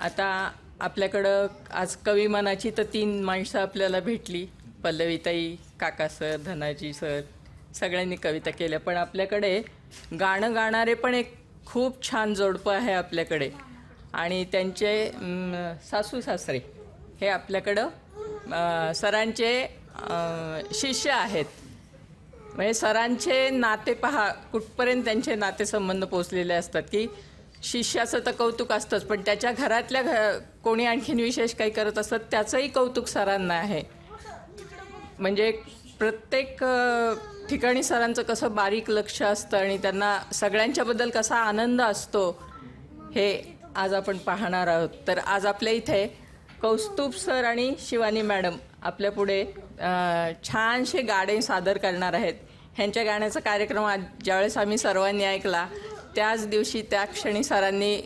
आता आपल्याकडं आज कवी मनाची तर तीन माणसं आपल्याला भेटली. पल्लवीताई काका सर धनाजी सर सगळ्यांनी कविता केल्या. पण आपल्याकडे गाणं गाणारे पण एक खूप छान जोडपं आहे आपल्याकडे. आणि त्यांचे सासू सासरे हे आपल्याकडं सरांचे शिष्य आहेत. म्हणजे सरांचे नाते पहा कुठपर्यंत त्यांचे नातेसंबंध पोचलेले असतात की शिष्याचं तर कौतुक असतंच पण त्याच्या घरातल्या घ कोणी आणखीन विशेष काही करत असतात त्याचंही कौतुक सरांना आहे. म्हणजे प्रत्येक ठिकाणी सरांचं कसं बारीक लक्ष असतं आणि त्यांना सगळ्यांच्याबद्दल कसा आनंद असतो हे आज आपण पाहणार आहोत. तर आज आपल्या इथे कौस्तुभ सर आणि शिवानी मॅडम आपल्या पुढे छानसे गाणे सादर करणार आहेत. ह्यांच्या गाण्याचा कार्यक्रम आज ज्यावेळेस आम्ही सर्वांनी ऐकला त्याच दिवशी त्या क्षणी सरांनी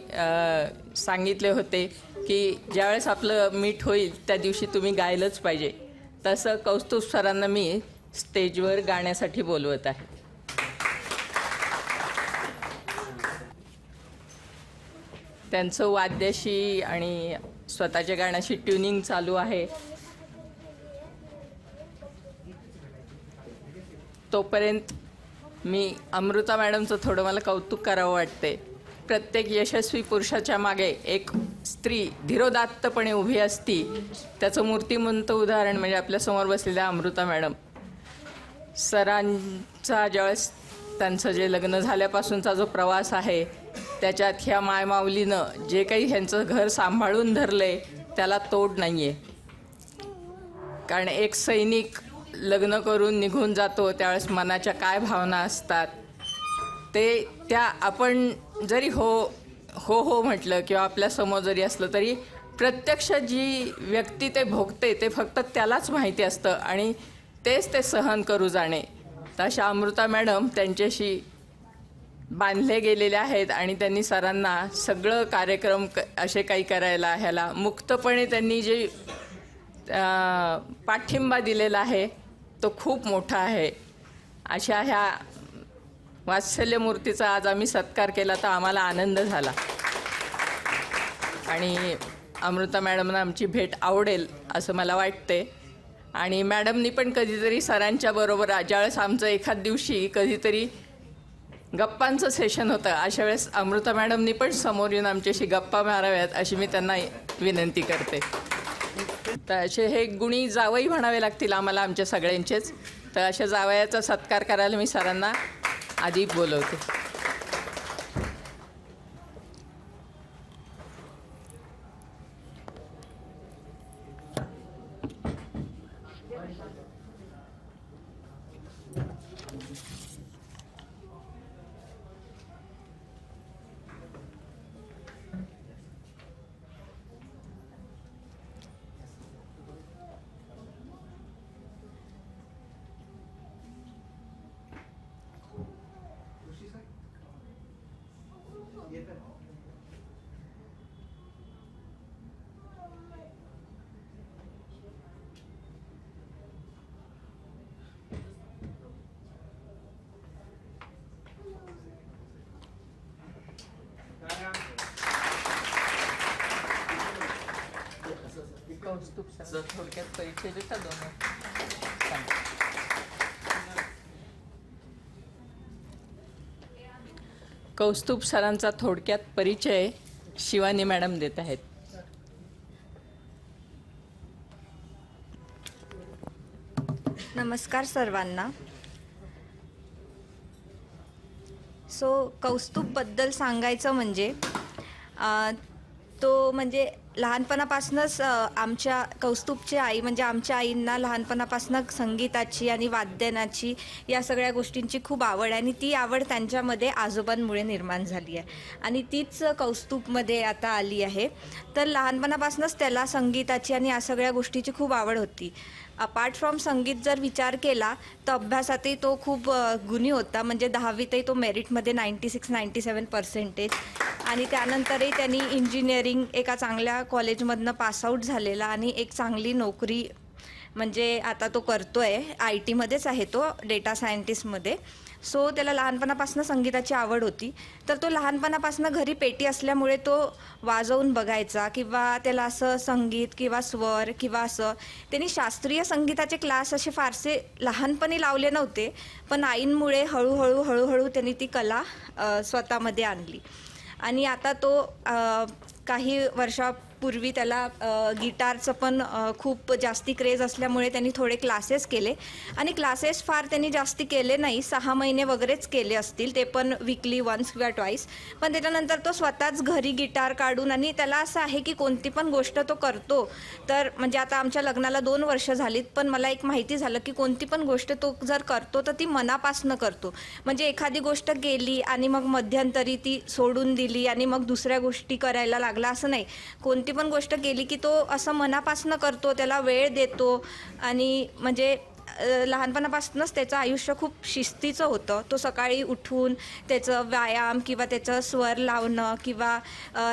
सांगितले होते की ज्यावेळेस आपलं मीट होईल त्या दिवशी तुम्ही गायलंच पाहिजे. तसं कौस्तुभ सरांना मी स्टेजवर गाण्यासाठी बोलवत आहे. त्यांचं वाद्याशी आणि स्वतःच्या गाण्याशी ट्युनिंग चालू आहे. तोपर्यंत मी अमृता मॅडमचं थोडं मला कौतुक करावं वाटते प्रत्येक यशस्वी पुरुषाच्या मागे एक स्त्री धीरोदात्तपणे उभी असती त्याचं मूर्तिमंत उदाहरण म्हणजे आपल्यासमोर बसलेल्या अमृता मॅडम. सरांचा ज्यावेळेस त्यांचं जे लग्न झाल्यापासूनचा जो प्रवास आहे त्याच्यात ह्या मायमाऊलीनं जे काही ह्यांचं घर सांभाळून धरलं आहे त्याला तोड नाही आहे कारण एक सैनिक लग्न करून निघून जातो त्यावेळेस मनाच्या काय भावना असतात? ते त्या आपण जरी हो हो हो म्हटलं किंवा आपल्यासमोर जरी असलं तरी प्रत्यक्ष जी व्यक्ती ते भोगते ते फक्त त्यालाच माहिती असतं आणि तेच ते सहन करू जाणे. तशा अमृता मॅडम त्यांच्याशी बांधले गेलेले आहेत आणि त्यांनी सरांना सगळं कार्यक्रम क असे काही करायला ह्याला मुक्तपणे त्यांनी जे पाठिंबा दिलेला आहे तो खूप मोठा आहे. अशा ह्या वात्सल्यमूर्तीचा आज आम्ही सत्कार केला तर आम्हाला आनंद झाला. आणि अमृता मॅडमना आमची भेट आवडेल असं मला वाटते आणि मॅडमनी पण कधीतरी सरांच्या बरोबर ज्यावेळेस आमचं एखाद दिवशी कधीतरी गप्पांचं सेशन होतं अशा वेळेस अमृता मॅडमनी पण समोर येऊन आमच्याशी गप्पा माराव्यात अशी मी त्यांना विनंती करते. तर असे हे गुणी जावई म्हणावे लागतील आम्हाला आमच्या सगळ्यांचेच. तर अशा जावयाचा सत्कार करायला मी सरांना आधी बोलवते. कौस्तुभ सर थोडक्यात परिचय देता दोन कौस्तुभ सरांचा थोडक्यात परिचय शिवानी मॅडम देत आहेत. नमस्कार सर्वांना. सो कौस्तुभबद्दल सांगायचं म्हणजे अ, तो म्हणजे लहानपणापासूनच आमच्या कौस्तुभची आई म्हणजे आमच्या आईंना लहानपणापासून संगीताची आणि वाद्यनाची या सगळ्या गोष्टींची खूप आवड आहे आणि ती आवड त्यांच्यामध्ये आजोबांमुळे निर्माण झाली आहे. आणि तीच कौस्तुभमध्ये आता आली आहे. तर लहानपणापासूनच त्याला संगीताची आणि या सगळ्या गोष्टीची खूप आवड होती. अपार्ट फ्रॉम संगीत जर विचार केला तर अभ्यासातही तो खूप गुणी होता. म्हणजे दहावीतही तो मेरिटमध्ये ninety six ninety seven percentage आणि त्यानंतरही त्यांनी इंजिनिअरिंग एका चांगल्या कॉलेजमधनं पासआउट झालेला आणि एक चांगली नोकरी म्हणजे आता तो करतो आहे आय टीमध्येच आहे तो डेटा सायंटिस्टमध्ये सो त्याला लहानपणापासून संगीताची आवड होती. तर तो लहानपणापासून घरी पेटी असल्यामुळे तो वाजवून बघायचा किंवा त्याला असं संगीत किंवा स्वर किंवा असं. त्यांनी शास्त्रीय संगीताचे क्लास असे फारसे लहानपणी लावले नव्हते पण आईंमुळे हळूहळू हळूहळू त्यांनी ती कला स्वतःमध्ये आणली. आणि आता तो काही वर्षा पूर्वी त्याला गिटारचं पण खूप जास्ती क्रेज असल्यामुळे त्यांनी थोडे क्लासेस केले. आणि क्लासेस फार त्यांनी जास्ती केले नाही. सहा महिने वगैरेच केले असतील. ते पण विकली वन्स किंवा ट्वाईस. पण त्याच्यानंतर तो स्वतःच घरी गिटार काढून आणि त्याला असं आहे की कोणती पण गोष्ट तो करतो. तर म्हणजे आता आमच्या लग्नाला दोन वर्ष झालीत. पण मला एक माहिती झालं की कोणती पण गोष्ट तो जर करतो तर ती मनापासनं करतो. म्हणजे एखादी गोष्ट गेली आणि मग मध्यंतरी ती सोडून दिली आणि मग दुसऱ्या गोष्टी करायला लागला असं नाही. कोणती पण गोष्ट केली की तो असं मनापासनं करतो त्याला वेळ देतो आणि म्हणजे लहानपणापासूनच त्याचं आयुष्य खूप शिस्तीचं होतं. तो सकाळी उठून त्याचं व्यायाम किंवा त्याचं स्वर लावणं किंवा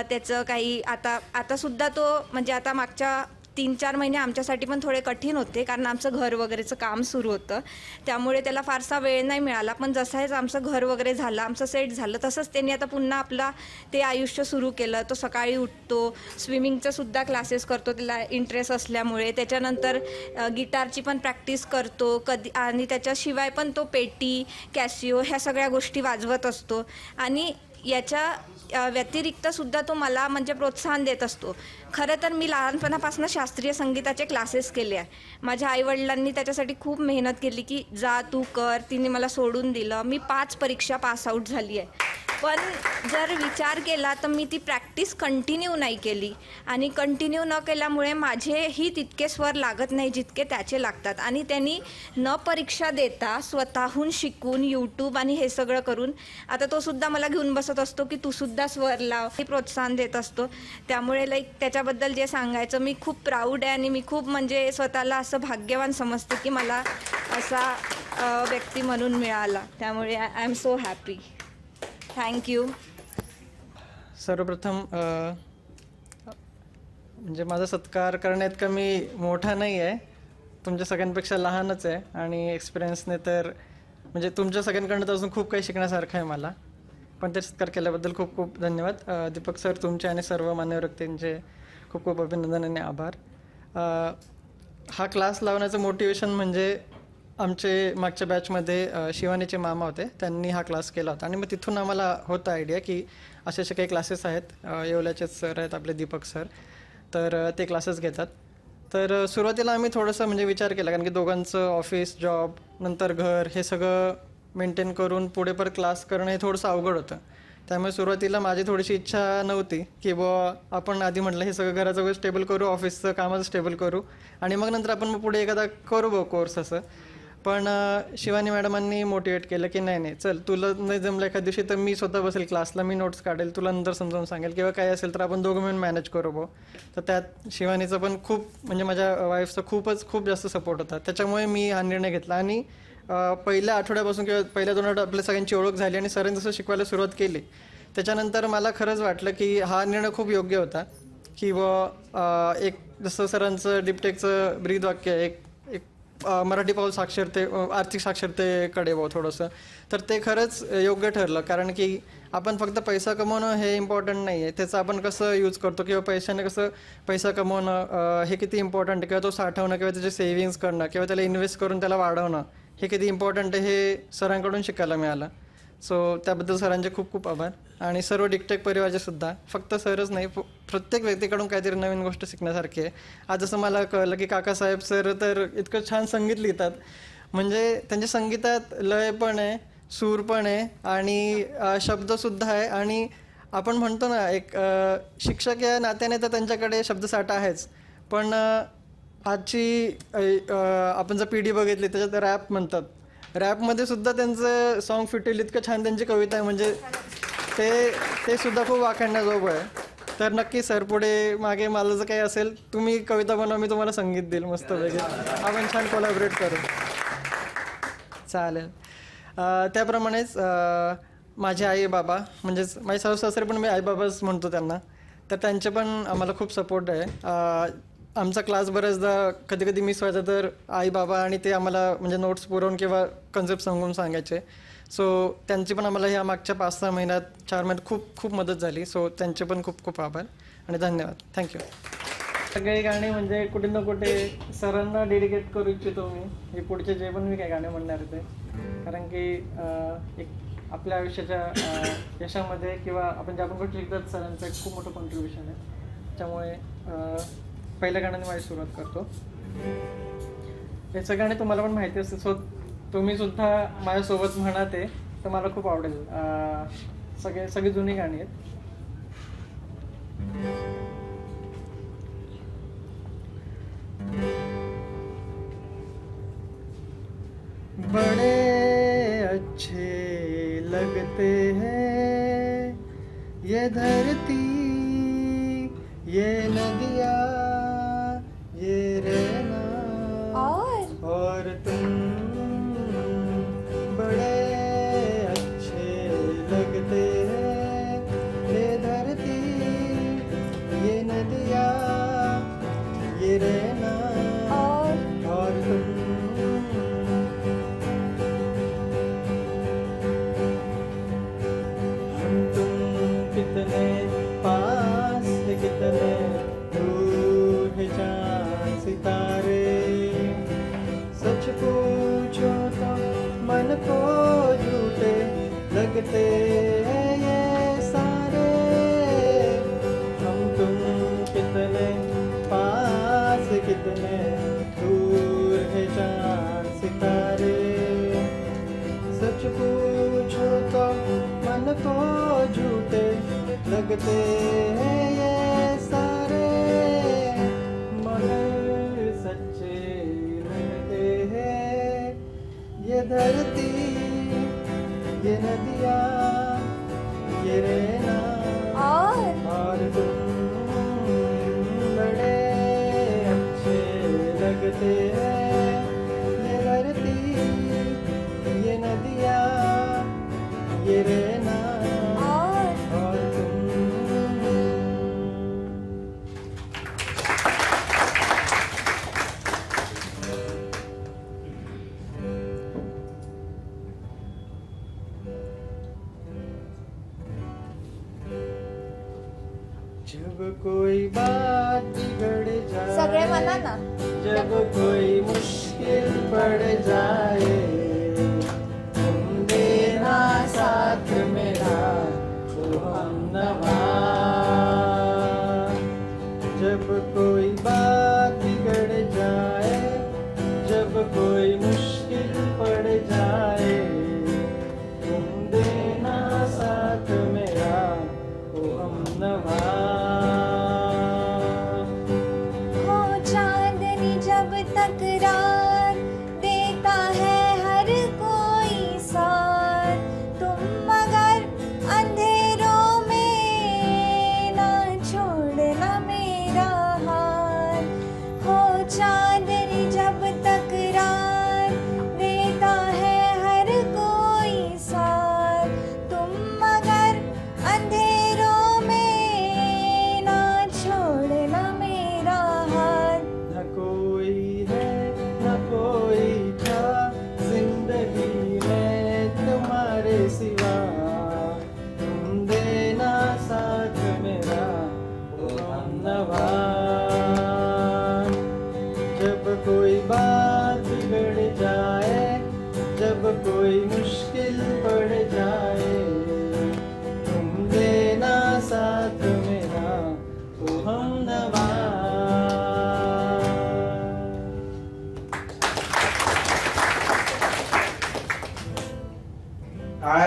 त्याचं काही आता आतासुद्धा तो म्हणजे आता मागच्या तीन चार महिने आमच्यासाठी पण थोडे कठीण होते कारण आमचं घर वगैरेचं काम सुरू होतं. त्यामुळे त्याला फारसा वेळ नाही मिळाला पण जसं आमचं घर वगैरे झालं आमचं सेट झालं तसंच त्यांनी आता पुन्हा आपला ते आयुष्य सुरू केलं. तो सकाळी उठतो स्विमिंगचंसुद्धा क्लासेस करतो त्याला इंटरेस्ट असल्यामुळे. त्याच्यानंतर गिटारची पण प्रॅक्टिस करतो कधी आणि त्याच्याशिवाय पण तो पेटी कॅसिओ ह्या सगळ्या गोष्टी वाजवत असतो. आणि याच्या व्यतिरिक्तसुद्धा व्यतिरिक्त सुद्धा तो मला म्हणजे प्रोत्साहन देत असतो. खरं तर मी लहानपणापासून शास्त्रीय संगीताचे क्लासेस केले आहे. माझ्या आईवडिलांनी त्याच्यासाठी खूप मेहनत केली की जा तू कर तिने मला सोडून दिलं. मी पाच परीक्षा पास आऊट झाली आहे. पण जर विचार केला तर मी ती प्रॅक्टिस कंटिन्यू नाही केली. आणि कंटिन्यू न केल्यामुळे माझेही तितके स्वर लागत नाही जितके त्याचे लागतात. आणि त्यांनी न परीक्षा देता स्वतःहून शिकून यूट्यूब आणि हे सगळं करून आता तो सुद्धा मला घेऊन बसत असतो की तू सुद्धा स्वर लाव हे प्रोत्साहन देत असतो. त्यामुळे लाईक त्याच्याबद्दल जे सांगायचं मी खूप प्राऊड आहे आणि मी खूप म्हणजे स्वतःला असं भाग्यवान समजते की मला असा व्यक्ती म्हणून मिळाला. त्यामुळे I am so happy thank you सर्वप्रथम म्हणजे माझा सत्कार करण्यात कमी मोठा नाही आहे. तुमच्या सगळ्यांपेक्षा लहानच आहे आणि एक्सपिरियन्सने तर म्हणजे तुमच्या सगळ्यांकडनं तर अजून खूप काही शिकण्यासारखं आहे मला. पण ते सत्कार केल्याबद्दल खूप खूप धन्यवाद. दीपक सर तुमचे आणि सर्व मान्य व्यक्तींचे खूप खूप अभिनंदन आणि आभार. हा क्लास लावण्याचं मोटिवेशन म्हणजे आमचे मागच्या बॅचमध्ये शिवानीचे मामा होते. त्यांनी हा क्लास केला होता. आणि मग तिथून आम्हाला होता आयडिया की असे असे काही क्लासेस आहेत. येवल्याचेच सर आहेत आपले दीपक सर तर ते क्लासेस घेतात. तर सुरुवातीला आम्ही थोडंसं म्हणजे विचार केला. कारण की दोघांचं ऑफिस जॉब नंतर घर हे सगळं मेंटेन करून पुढे पर क्लास करणं हे थोडंसं अवघड होतं. त्यामुळे सुरुवातीला माझी थोडीशी इच्छा नव्हती की बुवा आपण आधी म्हटलं हे सगळं घराचं स्टेबल करू ऑफिसचं कामाचं स्टेबल करू. आणि मग नंतर आपण मग पुढे एखादा करू बघ कोर्स असं. पण शिवानी मॅडमांनी मोटिवेट केलं की नाही नाही चल तुला नाही जमलं एखाद्या दिवशी तर मी स्वतः बसेल क्लासला मी नोट्स काढेल तुला नंतर समजावून सांगेल किंवा काय असेल तर आपण दोघं मिळून मॅनेज करू बो तर त्यात शिवानीचं पण खूप म्हणजे माझ्या वाईफचा खूपच खूप जास्त सपोर्ट होता. त्याच्यामुळे मी हा निर्णय घेतला आणि पहिल्या आठवड्यापासून किंवा पहिल्या दोन आठवड्यात आपल्या सगळ्यांची ओळख झाली आणि सरांनी जसं शिकवायला सुरुवात केली त्याच्यानंतर मला खरंच वाटलं की हा निर्णय खूप योग्य होता. की व एक जसं सरांचं डिपटेकचं ब्रीद वाक्य आहे, एक एक मराठी पाऊल साक्षरते आर्थिक साक्षरतेकडे भाऊ थोडंसं. तर ते खरंच योग्य ठरलं. कारण की आपण फक्त पैसा कमवणं हे इम्पॉर्टंट नाही आहे त्याचं आपण कसं यूज करतो किंवा पैशाने कसं पैसा कमवणं हे किती इम्पॉर्टंट आहे? किंवा तो साठवणं किंवा त्याचे सेव्हिंग्स करणं किंवा त्याला इन्व्हेस्ट करून त्याला वाढवणं हे किती इम्पॉर्टंट आहे हे सरांकडून शिकायला मिळालं. सो त्याबद्दल सरांचे खूप खूप आभार. आणि सर्व डिकटेक परिवारचे सुद्धा फक्त सरच नाही प्रत्येक व्यक्तीकडून काहीतरी नवीन गोष्ट शिकण्यासारखी आहे. आज जसं मला कळलं की काकासाहेब सर तर इतकं छान संगीत लिहितात. म्हणजे त्यांच्या संगीतात लय पण आहे सूर पण आहे आणि शब्दसुद्धा आहे आणि आपण म्हणतो ना एक शिक्षक या नात्याने तर त्यांच्याकडे शब्दसाठा आहेच. पण आजची आपण जर पिढी बघितली त्याच्यात रॅप म्हणतात. रॅपमध्ये सुद्धा त्यांचं सॉन्ग फिटेल इतकं छान त्यांची कविता आहे. म्हणजे ते ते सुद्धा खूप वाखाणण्याजोगं आहे. तर नक्की सर पुढे मागे मला जर काही असेल तुम्ही कविता बनवा मी तुम्हाला संगीत देईल मस्त वगैरे आपण छान कोलॅबरेट करू. चालेल. त्याप्रमाणेच माझे आई बाबा म्हणजेच माझे सासू सासरे पण मी आई बाबाच म्हणतो त्यांना. तर त्यांचे पण आम्हाला खूप सपोर्ट आहे. आमचा क्लास बऱ्याचदा कधी कधी मिस व्हायचा तर आई बाबा आणि ते आम्हाला म्हणजे नोट्स पुरवून किंवा कन्सेप्ट सांगून सांगायचे. सो त्यांची पण आम्हाला ह्या मागच्या पाच सहा महिन्यात चार महिन्यात खूप खूप मदत झाली. सो त्यांचे पण खूप खूप आभार आणि धन्यवाद. थँक्यू सगळे गाणे म्हणजे कुठे ना कुठे सरांना डेडिकेट करू इच्छितो मी. हे पुढचे जे पण मी काही गाणे म्हणणार आहे ते. कारण की एक आपल्या आयुष्याच्या यशामध्ये किंवा आपण ज्या पण गोष्टी शिकतात सरांचं एक खूप मोठं कॉन्ट्रीब्युशन आहे. त्यामुळे पहिल्या गाण्याने माझी सुरुवात करतो. याचं गाणे तुम्हाला पण माहिती असेल. सो तुम्ही सुद्धा माझ्यासोबत म्हणा ते. तर मला खूप आवडेल. सगळे सगळी जुनी गाणी आहेत. बड़े अच्छे लगते हैं ये धरती साथ मेरा तो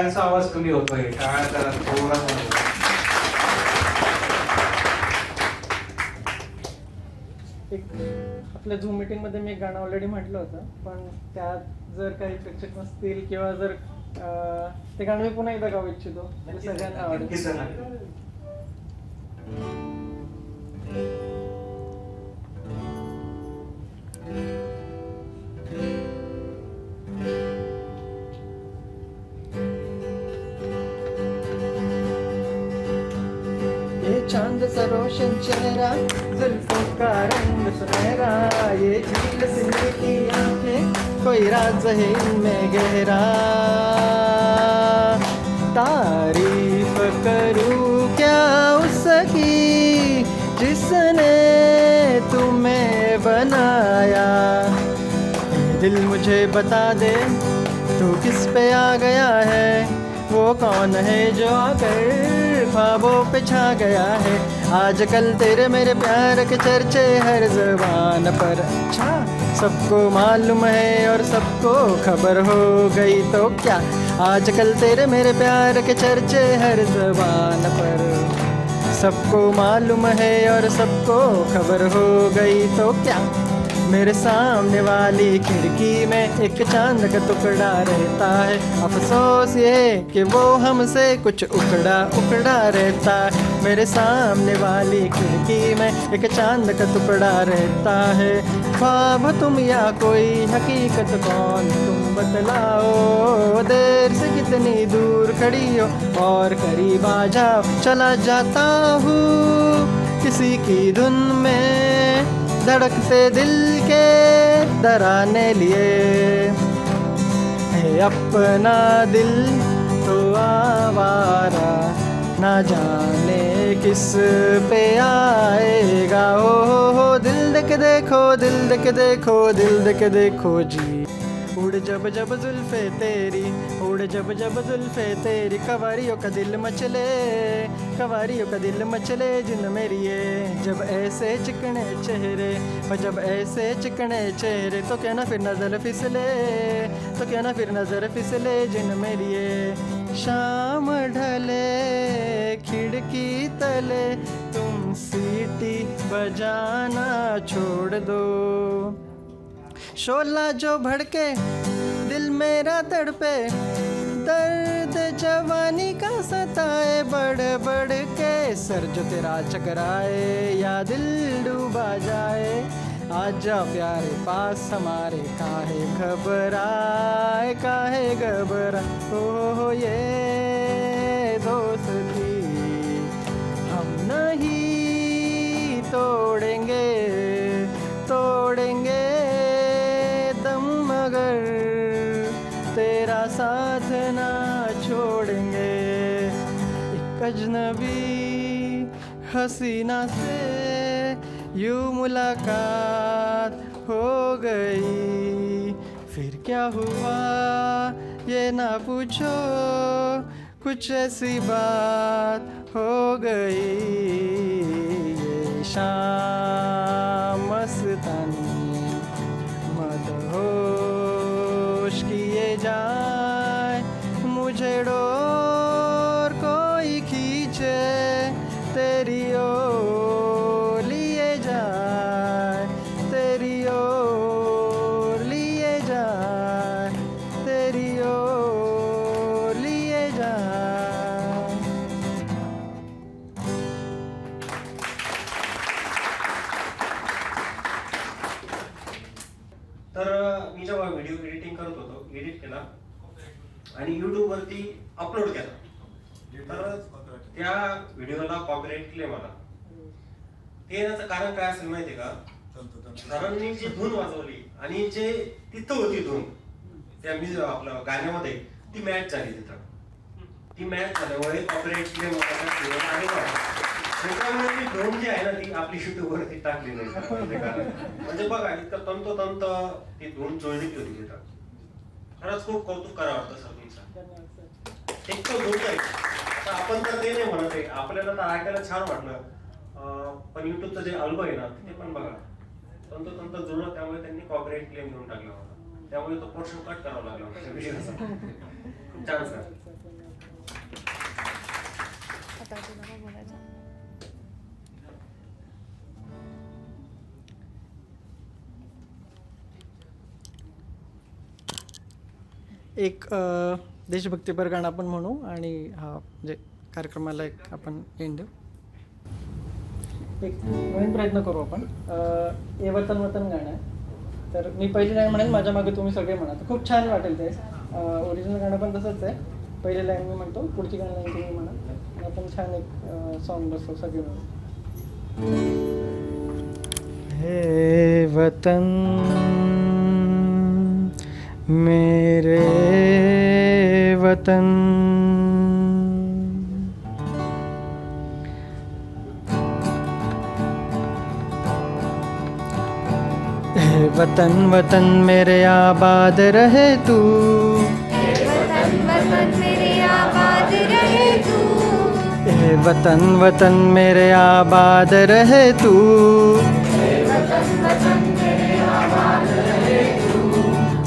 टाळ्यांचा आवाज कमी होतोय टाळ्या जरा. एक आपल्या झूम मीटिंगमध्ये मी एक गाणं ऑलरेडी म्हटलं होतं पण त्यात जर काही प्रेक्षक नसतील किंवा जर अं, ते गाणं मी पुन्हा एकदा गाऊ इच्छितो ते सगळ्यांना आवडेल नक्कीच सर. रोशन चेहरा, जुल्फों का रंग सुनहरा, ये झील सी मीठी आँखें, कोई राज है इनमें गहरा। तारीफ़ करूँ क्या उसकी, जिसने तुम्हें बनाया? दिल मुझे बता दे, तू किस पे आ गया है? वो कौन है जो आकर ख्वाबों पे छा गया है। आजकल तेरे मेरे प्यार के चर्चे हर जबान पर अच्छा सबको मालूम है और सबको खबर हो गई तो क्या? आजकल तेरे मेरे प्यार के चर्चे हर जबान पर। सबको मालूम है और सबको खबर हो गई तो क्या? मेरे सामने वाली खिड़की में एक चाँद का टुकड़ा रहता है। अफसोस ये कि वो हमसे कुछ उकड़ा उकड़ा रहता है। मेरे सामने वाली खिड़की में एक चाँद का टुकड़ा रहता है। ख्वाब तुम या कोई हकीकत कौन? तुम बतलाओ, देर से कितनी दूर खड़ी हो? और करीब आ जाओ, चला जाता हूँ किसी की धुन में। धड़कते दिल के डराने लिए। है अपना दिल तो आवारा ना जाने किस पे आएगा। ओ हो हो दिल देख देखो दिल देख देखो दिल देख देखो जी। उड़ जब जब जुल्फे तेरी, उड़ जब जब जुल्फे तेरी, कवारियों का दिल मचले कवारियों का दिल मचले जिन मेरी ये। जब ऐसे चिकने चेहरे, और जब ऐसे चिकने चेहरे तो क्या ना फिर नज़र फिसले तो क्या ना फिर नज़र फिसले जिन मेरी ये। शाम ढले, खिड़की तले, तुम सीटी बजाना छोड़ दो। शोला जो भड़के, दिल मेरा तड़पे, दर्द जवानी का सताए बड़ बड़ के सर जो तेरा चकराए, या दिल डूबा जाए। आजा प्यारे पास हमारे, काहे घबराए, काहे घबरा ओ ये दोस्ती हम नहीं तोड़ेंगे तोड़ेंगे अजनबी हसीना से यू मुलाकात हो गई। फिर क्या हुआ ये ना पूछो कुछ ऐसी बात हो गई। ये शाम मस्तानी जेव्हा व्हिडिओ एडिटिंग करत होतो एडिट केला आणि युट्यूब वरती अपलोड केला. तर त्या व्हिडिओला कॉपीराईट क्लेम आला ते येण्याचं कारण काय असेल माहितीये का? सरांनी जी धून वाजवली आणि जे तिथं होती धून त्या मी आपल्या गाण्यामध्ये ती मॅच झाली तिथं. ती मॅच झाल्यामुळे कॉपीराईट क्लेम त्याच्यामुळे ती ड्रोन जी आहे ना ती आपली युट्यूब वरती टाकली नाही. म्हणजे कारण म्हणजे बघा इतकं तंतोतंत ती धून जुळलेली होती तिथं खरंच खूप कौतुक करावं वाटतं सर तुमचं एक तर धून आहे. आता आपण तर ते नाही म्हणत आहे. आपल्याला तर ऐकायला छान वाटलं. अं, पण युट्यूबचं जे अल्ब आहे ना ते पण बघा. तंतोतंत जुळलं त्यामुळे त्यांनी कॉपीराईट क्लेम देऊन टाकला होता. त्यामुळे तो पोर्शन कट करावा लागला खूप छान सर एक देशभक्तीपर गाणं आपण म्हणू आणि हा म्हणजे कार्यक्रमाला एक आपण एंड देऊ. एक नवीन प्रयत्न करू आपण. ए वतन वतन गाणं आहे. तर मी पहिली लाईन म्हणेन माझ्या मागे तुम्ही सगळे म्हणा. तर खूप छान वाटेल ते. ओरिजिनल गाणं पण तसंच आहे. पहिली लाईन मी म्हणतो पुढची गाणं लाईन तुम्ही म्हणा. आणि आपण छान एक सॉन्ग बसतो सगळे म्हणून हे वतन मेरे वतन। हे वतन वतन मेरे आबाद रहे तू। वतन वतन मेरे आबाद रहे तू हे वतन वतन मेरे आबाद रहे तू।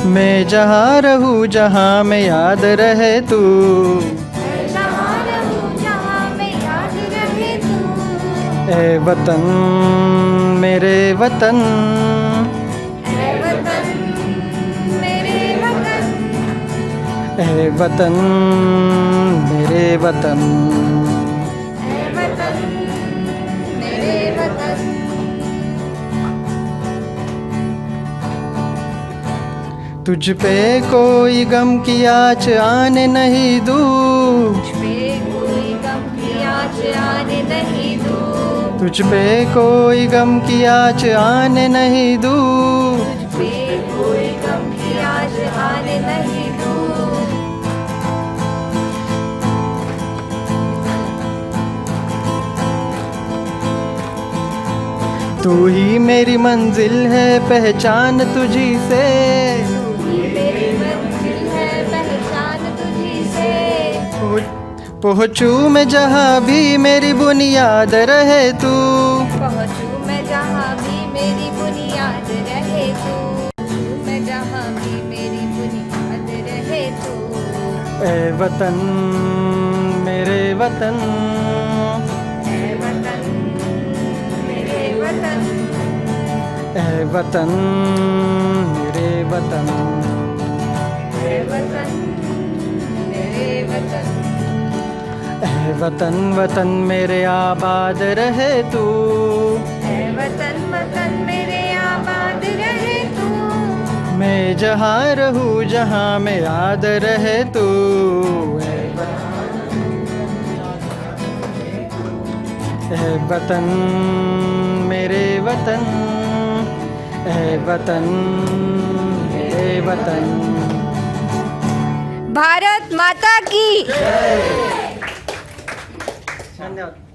मैं जहाँ रहूँ जहाँ में याद रहे तू। जहाँ रहूँ जहाँ में याद रहे तू। ए वतन मेरे वतन। ऐ वतन मेरे वतन। ए वतन मेरे वतन। तुझ पे कोई गम की आँच आने नहीं दूँ। पे कोई गम की आँच आने नहीं दूँ। तुझ पे कोई गम की आँच आने नहीं दूँ। पे कोई गम की आँच आने नहीं दूँ। तू ही मेरी मंजिल है पहचान तुझी से। पहुँच- मैं जहाँ भी मेरी बुनियाद रहे तू। पहुँचूं मैं जहाँ भी मेरी बुनियाद रहे तू। मैं जहाँ भी मेरी बुनियाद रहे तू। ए वतन मेरे वतन। वतन मेरे वतन। ए वतन मेरे वतन। ऐ वतन मेरे वतन। ए वतन वतन मेरे आबाद रहे तू। ऐ वतन वतन मेरे आबाद रहे तू। मैं जहाँ रहूँ जहाँ में याद रहे तू। ए वतन मेरे वतन। ए वतन मेरे वतन। भारत माता की। धन्यवाद